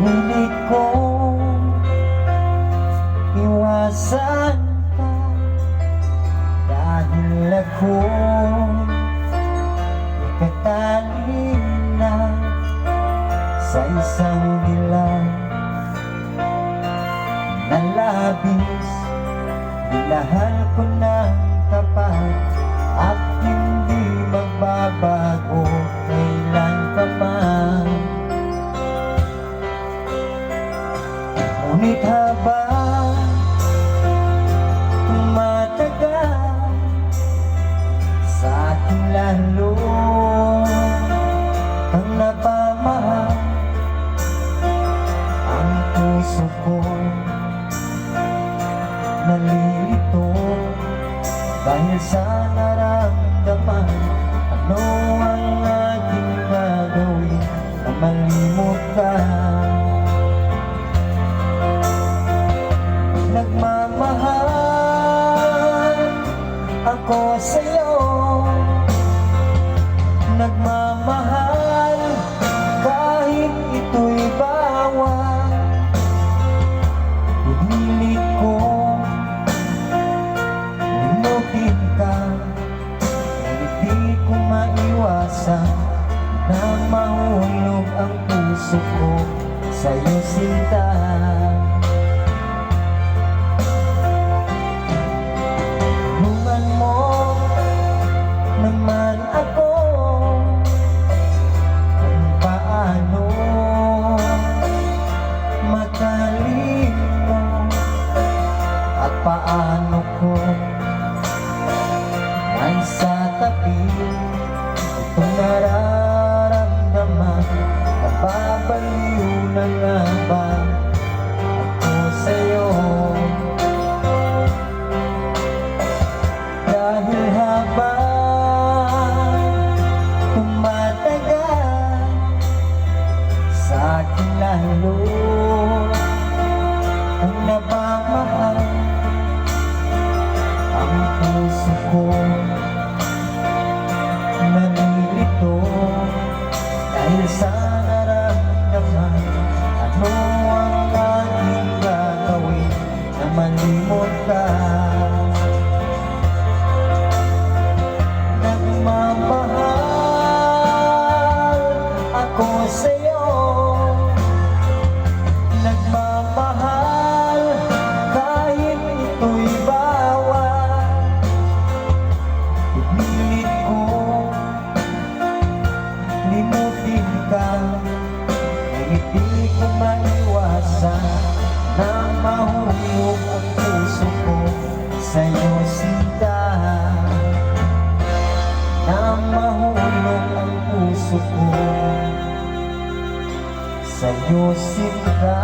Ngunit kung iwasan ka. Dahil ako ikatali na Sa isang dilaw na labis. Binahan ko na sa naramdaman Ano ang aking gagawin na malimot ka Nagmamahal ako sa'yo. Nagmamahal puso ko sa'yo sinta. Tulungan mo naman ako. Kung paano matalino at paano ko nasa tabi itong nararamdaman sa'yo. Nagmamahal kahit ito'y bawal. Pinilit ko limutin ka. Ngunit di ko maiwasan na mahulog ang ko sa'yo sinta. Na ko sa'yo sinta